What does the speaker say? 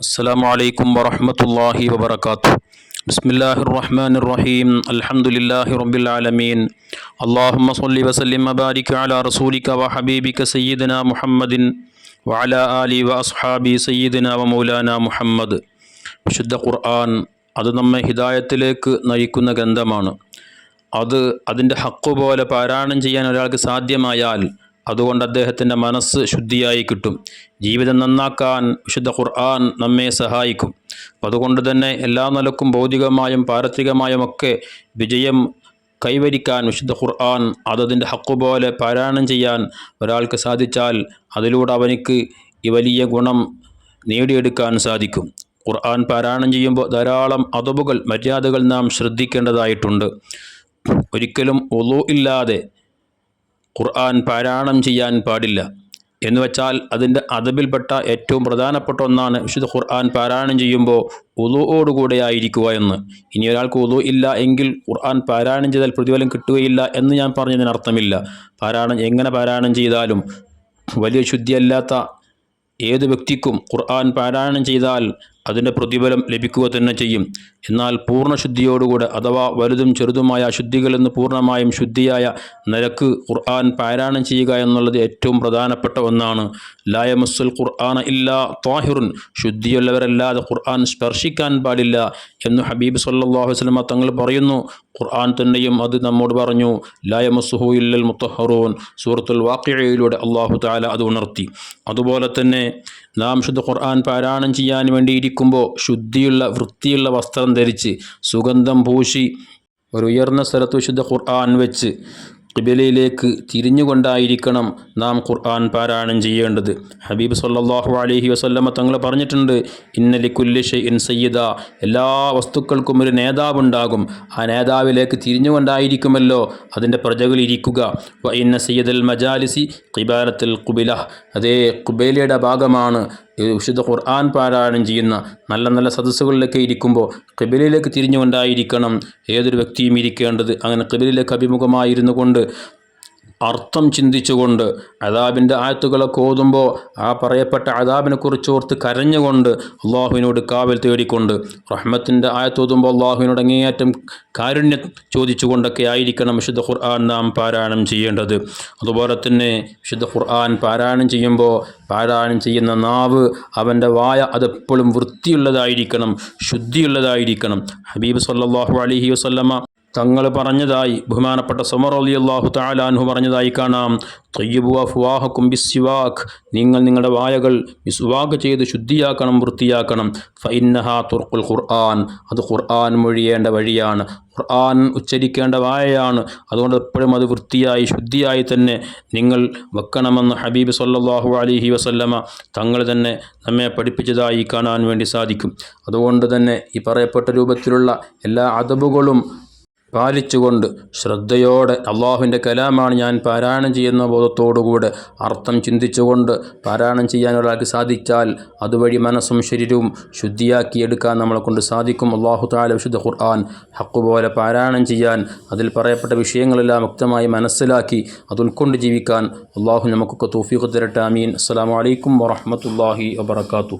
السلام عليكم ورحمة الله وبركاته بسم الله الرحمن الرحيم الحمد لله رب العالمين اللهم صل وسلم وبارك على رسولك وحبيبك سيدنا محمد وعلى آله وأصحابه سيدنا ومولانا محمد വിശുദ്ധ ഖുർആൻ അത് നമ്മെ ഹിദായത്തിലേക്ക് നയിക്കുന്ന ഗ്രന്ഥമാണ് അത് അതിൻ്റെ ഹക്ക് പോലെ പാരായണം ചെയ്യാൻ ഒരാൾക്ക് സാധ്യമായാൽ അതുകൊണ്ട് അദ്ദേഹത്തിന്റെ മനസ്സ് ശുദ്ധിയായി കിട്ടും. ജീവിതം നന്നാക്കാൻ വിശുദ്ധ ഖുർആൻ നമ്മെ സഹായിക്കും. അതുകൊണ്ട് തന്നെ എല്ലാ നിലക്കും ഭൗതികമായും പാരത്രികമായുമൊക്കെ വിജയം കൈവരിക്കാൻ വിശുദ്ധ ഖുർആൻ അതതിന്റെ ഹക്കുപോലെ പാരായണം ചെയ്യാൻ ഒരാൾക്ക് സാധിച്ചാൽ അതിലൂടെ അവനിക്ക് ഈ വലിയ ഗുണം നേടിയെടുക്കാൻ സാധിക്കും. ഖുർആൻ പാരായണം ചെയ്യുമ്പോൾ ധാരാളം അതബുകൾ മര്യാദകൾ നാം ശ്രദ്ധിക്കേണ്ടതായിട്ടുണ്ട്. ഒരിക്കലും ഒലു ഇല്ലാതെ ഖുർആൻ പാരായണം ചെയ്യാൻ പാടില്ല. എന്ന് വെച്ചാൽ അതിന്റെ അതബിൽപ്പെട്ട ഏറ്റവും പ്രധാനപ്പെട്ട ഒന്നാണ് വിശുദ്ധ ഖുർആൻ പാരായണം ചെയ്യുമ്പോൾ ഉദുവോടുകൂടെ ആയിരിക്കുക എന്ന്. ഇനി ഒരാൾക്ക് ഉദു ഇല്ല എങ്കിൽ ഖുർആൻ പാരായണം ചെയ്താൽ പ്രതിഫലം കിട്ടുകയില്ല എന്ന് ഞാൻ പറഞ്ഞതിന് അർത്ഥമില്ല പാരായണം എങ്ങനെ പാരായണം ചെയ്താലും വലിയ ശുദ്ധിയല്ലാത്ത ഏത് വ്യക്തിക്കും ഖുർആൻ പാരായണം ചെയ്താൽ അതിന്റെ പ്രതിഫലം ലഭിക്കുക തന്നെ ചെയ്യും. എന്നാൽ പൂർണശുദ്ധിയോടുകൂടെ അഥവാ വലുതും ചെറുതുമായ അശുദ്ധികളെന്ന് പൂർണമായും ശുദ്ധിയായ നിരക്ക് ഖുർആൻ പാരായണം ചെയ്യുക എന്നുള്ളത് ഏറ്റവും പ്രധാനപ്പെട്ട ഒന്നാണ്. ലായമസുൽ ഖുർആൻ ഇല്ലാ താഹിറുൻ ശുദ്ധിയുള്ളവരല്ലാതെ ഖുർആൻ സ്പർശിക്കാൻ പാടില്ല എന്ന് ഹബീബ് സല്ലാഹു വസ്ലമ തങ്ങൾ പറയുന്നു. ഖുർആൻ തന്നെയും അത് നമ്മോട് പറഞ്ഞു. ലായമസുഹു ഇല്ലൽ മുത്തഹറൂൻ. സൂറത്തുൽ വാക്കിയയിലൂടെ അള്ളാഹു താല അത് ഉണർത്തി. അതുപോലെ തന്നെ നാം ശുദ്ധ ഖുർആൻ പാരായണം ചെയ്യാൻ വേണ്ടിയിരിക്കുമ്പോൾ ശുദ്ധിയുള്ള വൃത്തിയുള്ള വസ്ത്രം ധരിച്ച് സുഗന്ധം പൂശി ഒരു ഉയർന്ന സ്ഥലത്ത് വിശുദ്ധ ഖുർആൻ വെച്ച് കിബിലയിലേക്ക് തിരിഞ്ഞുകൊണ്ടായിരിക്കണം നാം ഖുർആൻ പാരായണം ചെയ്യേണ്ടത്. ഹബീബ് സല്ലാഹു അലഹി വസ്ല്ലമ തങ്ങൾ പറഞ്ഞിട്ടുണ്ട് ഇന്നലി കുല്ലിഷ ഇൻ സയ്യിദ. എല്ലാ വസ്തുക്കൾക്കും ഒരു നേതാവുണ്ടാകും. ആ നേതാവിലേക്ക് തിരിഞ്ഞുകൊണ്ടായിരിക്കുമല്ലോ അതിന്റെ പ്രജകൾ ഇരിക്കുക. വ ഇന്ന സയ്യദൽ മജാലിസി കിബാലത്തിൽ കുബില അതേ കുബേലയുടെ ഭാഗമാണ്. വിശുദ്ധ ഖുർആൻ പാരായണം ചെയ്യുന്ന നല്ല നല്ല സദസ്സുകളിലൊക്കെ ഇരിക്കുമ്പോൾ കബിലയിലേക്ക് തിരിഞ്ഞുകൊണ്ടായിരിക്കണം ഏതൊരു വ്യക്തിയും ഇരിക്കേണ്ടത്. അങ്ങനെ കബിലയിലേക്ക് അഭിമുഖമായിരുന്നു കൊണ്ട് അർത്ഥം ചിന്തിച്ചുകൊണ്ട് അതാബിന്റെ ആയത്തുകളെ ഓതുമ്പോൾ ആ പറയപ്പെട്ട അതാബിനെ കുറിച്ച് ഓർത്ത് കരഞ്ഞുകൊണ്ട് അള്ളാഹുവിനോട് കാവൽ തേടിക്കൊണ്ട് റഹ്മത്തിന്റെ ആയത്ത് ഓതുമ്പോൾ അള്ളാഹുവിനോട് അങ്ങേയറ്റം കാരുണ്യം ചോദിച്ചുകൊണ്ടൊക്കെ ആയിരിക്കണം വിശുദ്ധ ഖുർആൻ നാം പാരായണം ചെയ്യേണ്ടത്. അതുപോലെ തന്നെ വിശുദ്ധ ഖുർആൻ പാരായണം ചെയ്യുമ്പോൾ പാരായണം ചെയ്യുന്ന നാവ് അവന്റെ വായ അതെപ്പോഴും വൃത്തിയുള്ളതായിരിക്കണം ശുദ്ധിയുള്ളതായിരിക്കണം. ഹബീബ് സല്ലാഹു അലഹി വസ്ല്ലമ്മ തങ്ങൾ പറഞ്ഞതായി ബഹുമാനപ്പെട്ട സുമർ അലി അള്ളാഹു താലാൻഹു പറഞ്ഞതായി കാണാം. തയ്യബു അഫ്വാഹക്കും ബിസ്വാഖ് നിങ്ങൾ നിങ്ങളുടെ വായകൾ വിസ്വാഖ് ചെയ്ത് ശുദ്ധിയാക്കണം വൃത്തിയാക്കണം. ഫൈന്നഹ തുർക്കുൽ ഖുർആൻ അത് ഖുർആൻ മൊഴിയേണ്ട വഴിയാണ്. ഖുർആൻ ഉച്ചരിക്കേണ്ട വായയാണ്. അതുകൊണ്ട് എപ്പോഴും അത് വൃത്തിയായി ശുദ്ധിയായി തന്നെ നിങ്ങൾ വെക്കണമെന്ന് ഹബീബ് സല്ലാഹു അലിഹി വസല്ലമ തങ്ങൾ തന്നെ നമ്മെ പഠിപ്പിച്ചതായി കാണാൻ വേണ്ടി സാധിക്കും. അതുകൊണ്ട് തന്നെ ഈ പറയപ്പെട്ട രൂപത്തിലുള്ള എല്ലാ അതബുകളും പാലിച്ചുകൊണ്ട് ശ്രദ്ധയോടെ അള്ളാഹുവിന്റെ കലാമാണ് ഞാൻ പാരായണം ചെയ്യുന്ന ബോധത്തോടുകൂടെ അർത്ഥം ചിന്തിച്ചുകൊണ്ട് പാരായണം ചെയ്യാൻ ഒരാൾക്ക് സാധിച്ചാൽ അതുവഴി മനസ്സും ശരീരവും ശുദ്ധിയാക്കിയെടുക്കാൻ നമ്മളെ കൊണ്ട് സാധിക്കും. അള്ളാഹു താല വിശുദ്ധ ഖുർആൻ ഹക്കുപോലെ പാരായണം ചെയ്യാൻ അതിൽ പറയപ്പെട്ട വിഷയങ്ങളെല്ലാം വ്യക്തമായി മനസ്സിലാക്കി അത് ഉൾക്കൊണ്ട് ജീവിക്കാൻ അള്ളാഹു നമുക്കൊക്കെ തൗഫീഖ് തരട്ടെ. അമീൻ അസ്സാം വലൈക്കും വറഹമത്തല്ലാഹി വബർക്കാത്തു